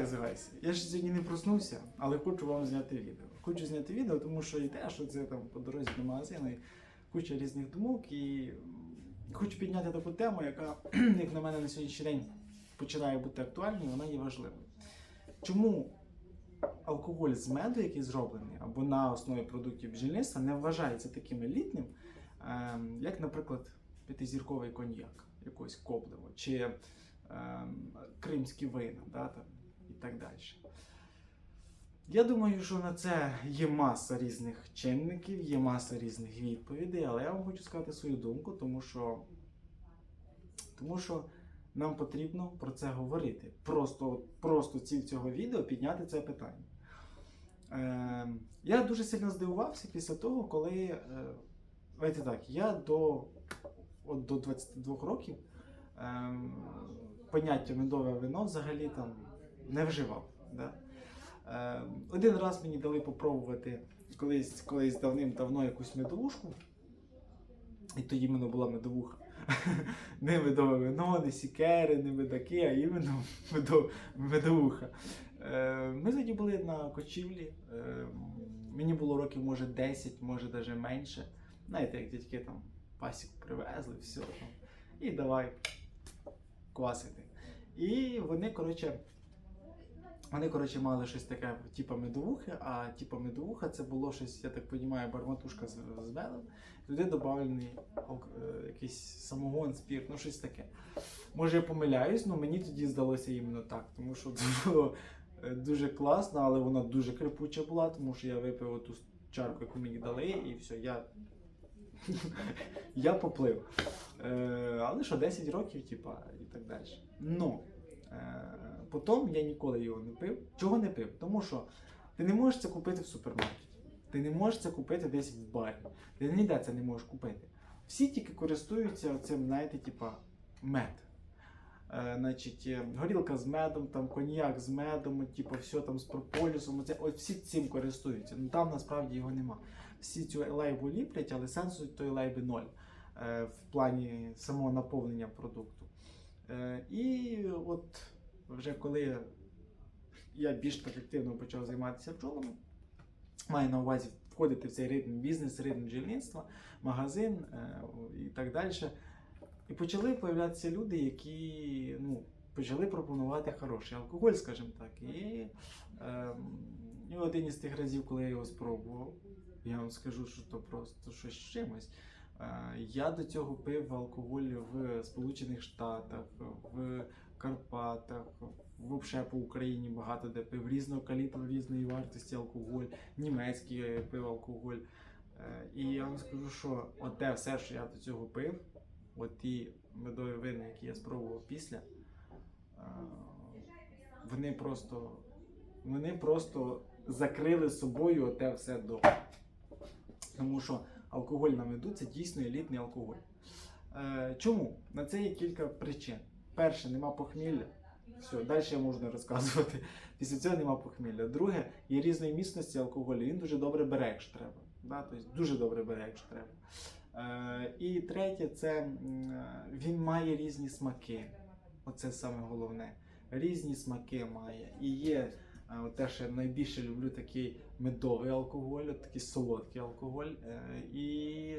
так згайся. Я ж сьогодні не проснувся, але хочу вам зняти відео. Хочу зняти відео, тому що йде, що це там по дорозі до магазину, і куча різних думок. І хочу підняти таку тему, яка, як на мене, на сьогоднішній день починає бути актуальною, вона є важливою. Чому алкоголь з меду, який зроблений, або на основі продуктів бджільництва, не вважається таким елітним, ем, як, наприклад, п'ятизірковий коньяк, якось Коблево, чи ем, кримські вина, да, там, і так далі. Я думаю, що на це є маса різних чинників, є маса різних відповідей, але я вам хочу сказати свою думку, тому що, тому що нам потрібно про це говорити. Просто, просто ціль цього відео підняти це питання. Е, я дуже сильно здивувався після того, коли. Е, давайте так, я до, от до 22 років ем, поняття медове вино взагалі там не вживав. Да? Е, один раз мені дали попробувати колись, колись давним-давно якусь медовушку. І тоді мене була медовуха. Не медове вино, не сікери, не медаки, а іменно медов, медовуха. Е, ми тоді були на кочівлі. Е, мені було років, може, 10, може навіть менше. Знаєте, як дядьки там пасіку привезли, все там. І давай квасити. І вони, коротше, вони, коротше, мали щось таке, типу медовухи, а типу медовуха це було щось, я так розумію, барматушка з, медом. Туди додавлений е, якийсь самогон, спірт, ну щось таке. Може я помиляюсь, але мені тоді здалося іменно так, тому що це було е, дуже класно, але вона дуже крипуча була, тому що я випив ту чарку, яку мені дали, і все, я. Я поплив. Е, але що 10 років, типа, і так далі. Ну, потім я ніколи його не пив. Чого не пив? Тому що ти не можеш це купити в супермаркеті. Ти не можеш це купити десь в барі. Ти ніде це не можеш купити. Всі тільки користуються цим, знаєте, типа мед. Е, значить, е, горілка з медом, там коньяк з медом, типу, все там з прополісом. Оце, от всі цим користуються. Ну там насправді його нема. Всі цю лейбу ліплять, але сенсу тої лейби ноль е, в плані самого наповнення продукту. Е, і от вже коли я більш так активно почав займатися бджолами, маю на увазі входити в цей ритм бізнес, ритм бджільництва, магазин е, і так далі. І почали появлятися люди, які ну, почали пропонувати хороший алкоголь, скажімо так. І, ем, і один із тих разів, коли я його спробував, я вам скажу, що то просто щось чимось. Е, Я до цього пив алкоголь в Сполучених Штатах, в Карпатах, взагалі по Україні багато де пив різного калібру, різної вартості алкоголь, німецький пив алкоголь. Е, І я вам скажу, що от те все, що я до цього пив, от ті медові вини, які я спробував після, е, вони просто, вони просто закрили собою те все до. Тому що алкоголь на меду це дійсно елітний алкоголь. Е, чому? На це є кілька причин. Перше, нема похмілля. Все, далі я можу не розказувати. Після цього нема похмілля. Друге, є різної міцності алкоголю. Він дуже добре бере, якщо треба. Да? Тобто дуже добре бере, якщо треба. Е, і третє, це е, він має різні смаки. Оце саме головне. Різні смаки має. І є от те, що я найбільше люблю такий медовий алкоголь, такий солодкий алкоголь. Е, і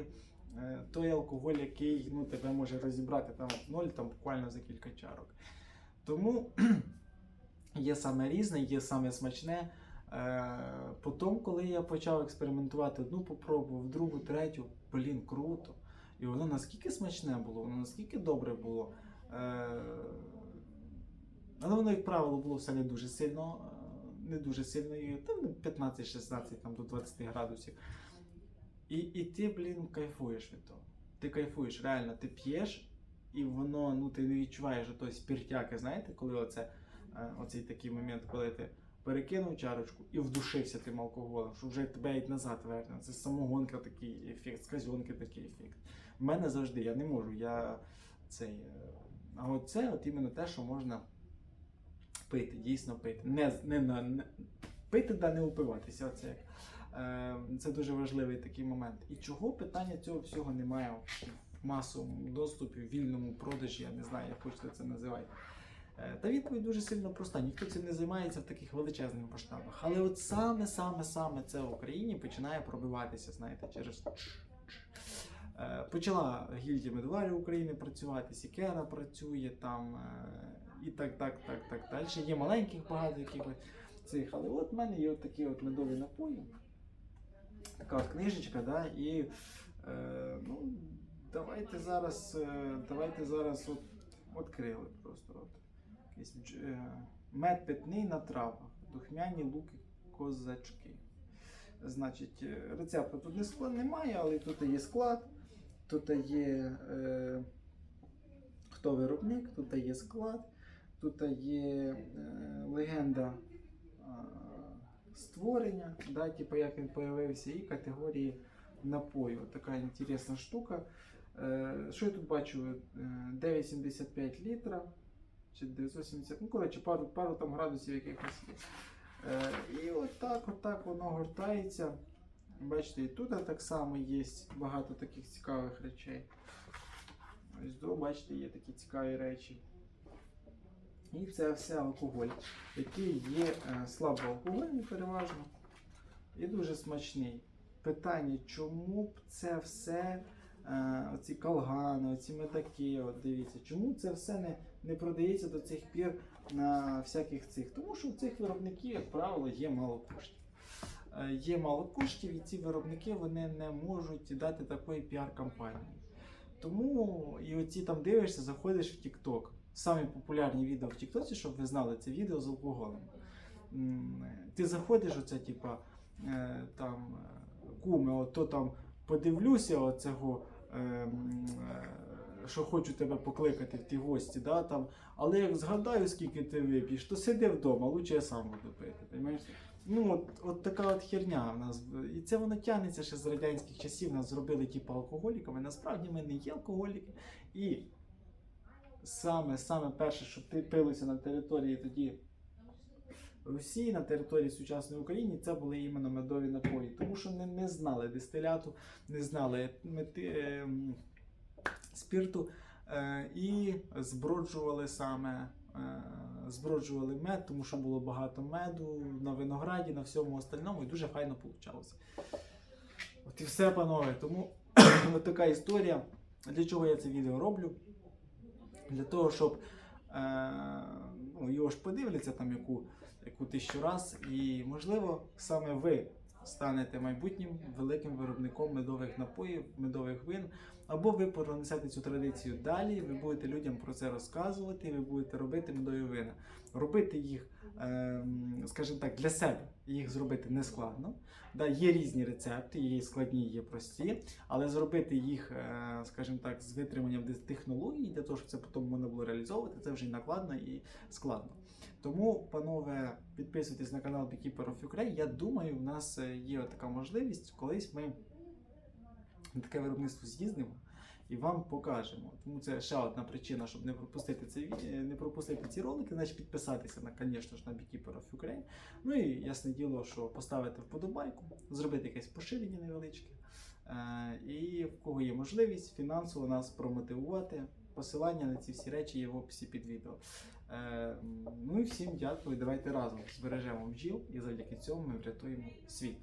е, той алкоголь, який ну, тебе може розібрати там в ноль, там буквально за кілька чарок. Тому є саме різне, є саме смачне. Е, Потім, коли я почав експериментувати, одну попробував, другу, третю, блін, круто. І воно наскільки смачне було, воно наскільки добре було. Але воно, як правило, було все не дуже сильно, не дуже сильно, і там 15-16 там, до 20 градусів. І, і ти, блін, кайфуєш від того. Ти кайфуєш, реально, ти п'єш, і воно, ну ти не відчуваєш той спіртяки, знаєте, коли оце, е, оцей такий момент, коли ти перекинув чарочку і вдушився тим алкоголем, що вже тебе й назад верне. Це самогонка такий ефект, з казьонки такий ефект. У мене завжди я не можу. Я цей. е, А от це от іменно те, що можна пити, дійсно пити. Не, не, не, пити да не упиватися. Оце. Е, Це дуже важливий такий момент. І чого питання цього всього немає в масовому доступі, в вільному продажі, я не знаю, як хочете це називати. Е, Та відповідь дуже сильно проста. Ніхто цим не займається в таких величезних масштабах. Але от саме, саме, саме це в Україні починає пробиватися, знаєте, через. Е, Почала гільдія медварів України працювати, Сікера працює там е, і так, так, так, так далі. Є маленьких багато якихось цих. Але от в мене є от такі от медові напої. Така от книжечка, да, і е, ну, давайте зараз, е, давайте зараз от, відкрили просто. От. Якийсь е, мед питний на травах, духмяні луки козачки. Значить, е, рецепту тут не склад немає, але тут є склад, тут є е, хто виробник, тут є склад, тут є е, легенда е, створення, да, типу як він появився, і категорії напою. Така інтересна штука. Е, що я тут бачу? Е, 9,75 літра чи 970, ну коротше, пару, пару там градусів якихось є. Е, і отак, отак воно гортається. Бачите, і тут так само є багато таких цікавих речей. Ось до, бачите, є такі цікаві речі. І це все алкоголь, який є е, слабоалкогольний переважно і дуже смачний. Питання, чому б це все, е, оці калгани, оці медаки, от дивіться, чому це все не, не продається до цих пір на всяких цих? Тому що у цих виробників, як правило, є мало коштів. Е, Є мало коштів, і ці виробники вони не можуть дати такої піар-кампанії. Тому і оці там дивишся, заходиш в TikTok. Самі популярні відео в TikTok, щоб ви знали, це відео з алкоголем. Ти заходиш, оце, типа, е, там, е, куми, ото там подивлюся оцього, е, що хочу тебе покликати в ті гості, да, там, але як згадаю, скільки ти вип'єш, то сиди вдома, лучше я сам буду пити. Понимаєш? Ну, от, от така от херня в нас. І це воно тягнеться ще з радянських часів. Нас зробили типу алкоголіками. Насправді ми не є алкоголіки. І саме, саме перше, що ти пилося на території тоді Росії, на території сучасної України, це були іменно медові напої. Тому що не, не знали дистиляту, не знали мети, е, м, спірту е, і зброджували саме. е, Зброджували мед, тому що було багато меду на винограді, на всьому остальному, і дуже файно вийшло. От і все, панове. Тому така історія. Для чого я це відео роблю? Для того, щоб е, ну, його ж подивляться там яку, яку тисячу раз, і можливо саме ви станете майбутнім великим виробником медових напоїв, медових вин, або ви пронесете цю традицію далі, ви будете людям про це розказувати, ви будете робити медові вина. Робити їх, ем, скажімо так, для себе їх зробити не складно. Є різні рецепти, є складні, є прості, але зробити їх, е, скажімо так, з витриманням технологій, для того, щоб це потім можна було реалізовувати, це вже накладно і складно. Тому, панове, підписуйтесь на канал Beekeeper Ukraine. Я думаю, в нас е, є така можливість, колись ми на таке виробництво з'їздимо і вам покажемо. Тому це ще одна причина, щоб не пропустити це е, не пропустити ці ролики, значить підписатися на, звісно ж, на Beekeeper of Ukraine. Ну і ясне діло, що поставити вподобайку, зробити якесь поширення невеличке. Е, І в кого є можливість фінансово нас промотивувати. Посилання на ці всі речі є в описі під відео. Е, Ну і всім дякую. Давайте разом збережемо бджіл і завдяки цьому ми врятуємо світ.